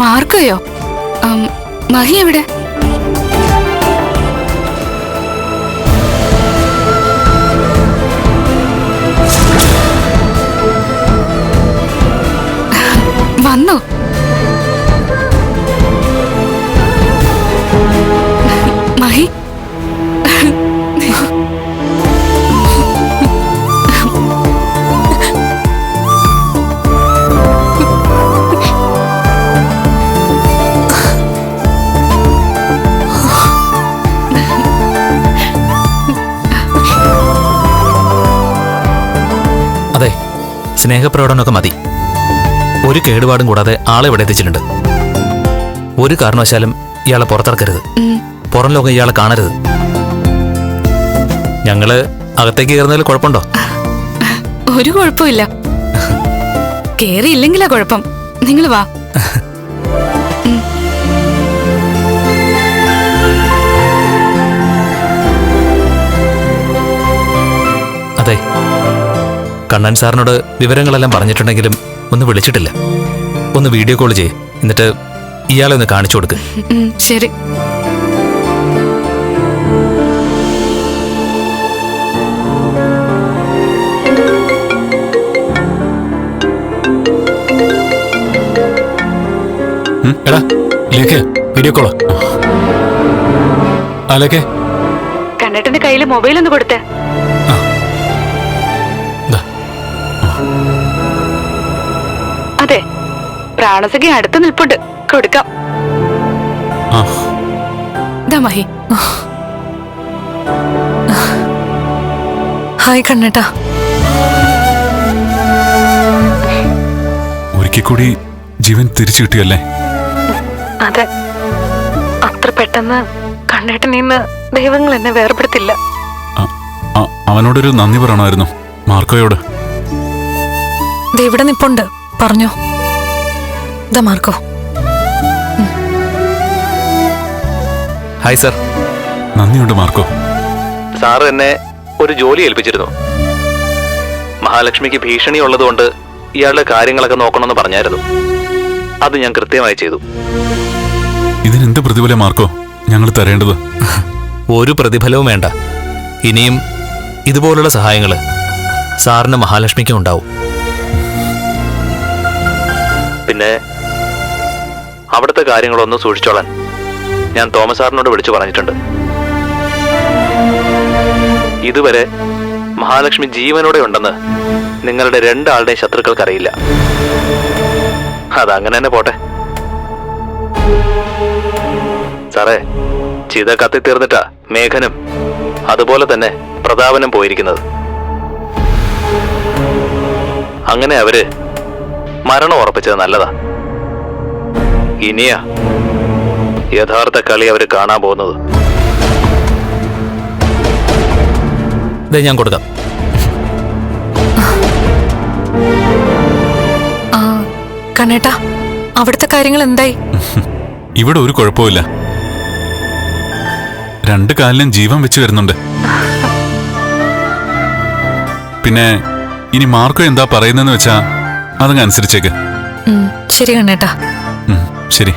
മാർക്കോയോ? മഹി എവിടെ? വന്നോ? മഹി? സ്നേഹപ്രകടനമൊക്കെ മതി. ഒരു കേടുപാടും കൂടാതെ ആളെ ഇവിടെ എത്തിച്ചിട്ടുണ്ട്. ഒരു കാരണവശാലും ഇയാളെ പുറത്തിറക്കരുത്. പുറം ലോകം ഇയാളെ കാണരുത്. ഞങ്ങൾ അകത്തേക്ക് കയറുന്നതിൽ കുഴപ്പമുണ്ടോ? ഒരു കുഴപ്പമില്ല. കേറിയില്ലെങ്കിലാ കുഴപ്പം. നിങ്ങൾ വാ. കണ്ണൻ സാറിനോട് വിവരങ്ങളെല്ലാം പറഞ്ഞിട്ടുണ്ടെങ്കിലും ഒന്ന് വിളിച്ചിട്ടില്ല. ഒന്ന് വീഡിയോ കോൾ ചെയ്യ് എന്നിട്ട് ഇയാളെ ഒന്ന് കാണിച്ചു കൊടുക്ക്. ശരി. എടാ ലേഖ വീഡിയോ കോളോ ആ? ലേഖേ. കണ്ണേട്ടന്റെ കയ്യിൽ മൊബൈൽ ഒന്ന് കൊടുത്തേ. പ്രാണസഖി അടുത്ത് നിൽപ്പുണ്ട്. കൊടുക്കാം. മഹി. ഹായ് കണ്ണേട്ടാ. ഒരിക്കൽ കൂടി ജീവൻ തിരിച്ചു കിട്ടിയല്ലേ? അതെ. അത്ര പെട്ടെന്ന് കണ്ണേട്ടൻ നിന്ന് ദൈവങ്ങൾ എന്നെ വേർപെടുത്തില്ല. അവനോടൊരു നന്ദി പറയണമായിരുന്നു. മാർക്കോയോട്. ദേ ഇവിടെ നിപ്പുണ്ട്. പറഞ്ഞോ. ദാ മാർക്കോ. Hi sir. നന്ദിയുണ്ട് മാർക്കോ. സാർ എന്നെ ഒരു ജോലി ഏൽപ്പിച്ചിരുന്നു. മഹാലക്ഷ്മിക്ക് ഭീഷണി ഉള്ളതുകൊണ്ട് ഇയാളുടെ കാര്യങ്ങളൊക്കെ നോക്കണമെന്ന് പറഞ്ഞായിരുന്നു. അത് ഞാൻ കൃത്യമായി ചെയ്തു. ഇതിനെന്ത് പ്രതിഫലം മാർക്കോ? ഞങ്ങൾ തരേണ്ടത്? ഒരു പ്രതിഫലവും വേണ്ട. ഇനിയും ഇതുപോലുള്ള സഹായങ്ങൾ സാറിന് മഹാലക്ഷ്മിക്കും ഉണ്ടാവും. പിന്നെ അവിടുത്തെ കാര്യങ്ങളൊന്ന് സൂക്ഷിച്ചോളാൻ ഞാൻ തോമസ് സാറിനോട് വിളിച്ചു പറഞ്ഞിട്ടുണ്ട്. ഇതുവരെ മഹാലക്ഷ്മി ജീവനോടെ ഉണ്ടെന്ന് നിങ്ങളുടെ രണ്ടാളുടെയും ശത്രുക്കൾക്കറിയില്ല. അതങ്ങനെ തന്നെ പോട്ടെ. സാറേ ചിത കത്തിത്തീർന്നിട്ടാ മേഘനും അതുപോലെ തന്നെ പ്രതാപനം പോയിരിക്കുന്നത്. അങ്ങനെ അവർ മരണം ഉറപ്പിച്ചത് നല്ലതാ. ഇനിയാ യഥാർത്ഥ കളി അവർ കാണാൻ പോകുന്നത്. ഞാൻ കൊടുക്കാം. കണ്ണേട്ടാ അവിടുത്തെ കാര്യങ്ങൾ എന്തായി? ഇവിടെ ഒരു കുഴപ്പമില്ല രണ്ട് കാലിലും ജീവൻ വെച്ച് വരുന്നുണ്ട്. പിന്നെ ഇനി മാർക്കോ എന്താ പറയുന്നതെന്ന് വെച്ചാ അതങ്ങ് അനുസരിച്ചേക്ക്. ശരി കണ്ണേട്ടാ. ശരി.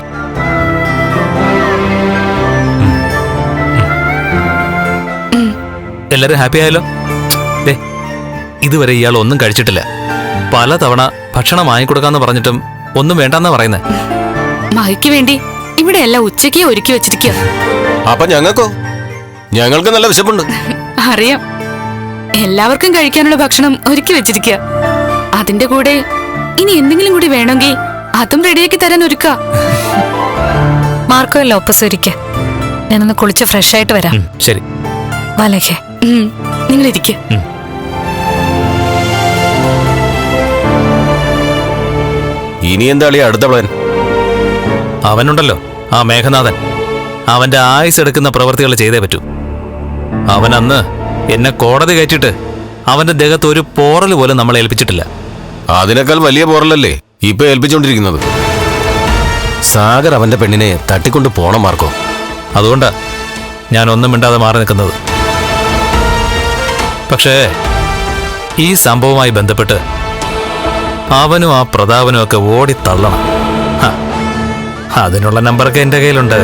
എല്ലാരും ഹാപ്പി ആയല്ലോ? ദേ ഇതുവരെ ഇയാൾ ഒന്നും കഴിച്ചിട്ടില്ല. പല തവണ ഭക്ഷണം വാങ്ങിക്കൊടുക്കാന്ന് പറഞ്ഞിട്ടും ഒന്നും വേണ്ടെന്നാ പറയുന്നേ. മഹിക്ക് വേണ്ടി ഇവിടെ എല്ലാം ഉച്ചയ്ക്ക് ഒരുക്കി വെച്ചിരിക്കുക അപ്പൊ ഞങ്ങൾക്കോ? ഞങ്ങൾക്ക് നല്ല വിശപ്പുണ്ട്. അറിയാം. എല്ലാവർക്കും കഴിക്കാനുള്ള ഭക്ഷണം ഒരുക്കി വെച്ചിരിക്കുക അതിന്റെ കൂടെ ഇനി എന്തെങ്കിലും കൂടി വേണമെങ്കിൽ അതും റെഡിയാക്കി തരാൻ ഒരുക്ക. Marco Lopez ഒരുക്ക. ഞാനൊന്ന് കുളിച്ച് ഫ്രഷ് ആയിട്ട് വരാം. ശരി. വാലേഖേ നിങ്ങൾ ഇരിക്ക ഇനി എന്താ അടുത്ത പ്ലാൻ? അവനുണ്ടല്ലോ ആ മേഘനാഥൻ. അവന്റെ ആയുസ് എടുക്കുന്ന പ്രവൃത്തികൾ ചെയ്തേ പറ്റൂ. അവൻ അന്ന് എന്നെ കോടതി കയറ്റിട്ട് അവന്റെ ദേഹത്ത് ഒരു പോറൽ പോലും നമ്മളെ ഏൽപ്പിച്ചിട്ടില്ല. അതിനേക്കാൾ വലിയ പോറലല്ലേ? ഇപ്പൊ ഏൽപ്പിച്ചോണ്ടിരിക്കുന്നത്. സാഗർ അവന്റെ പെണ്ണിനെ തട്ടിക്കൊണ്ട് പോണം മാർക്കോ. അതുകൊണ്ടാ ഞാൻ ഒന്നും മിണ്ടാതെ മാറി നിൽക്കുന്നത്. പക്ഷേ ഈ സംഭവവുമായി ബന്ധപ്പെട്ട് അവനും ആ പ്രതാപനും ഒക്കെ ഓടി തള്ളണം. അതിനുള്ള നമ്പറൊക്കെ എന്റെ കയ്യിലുണ്ട്.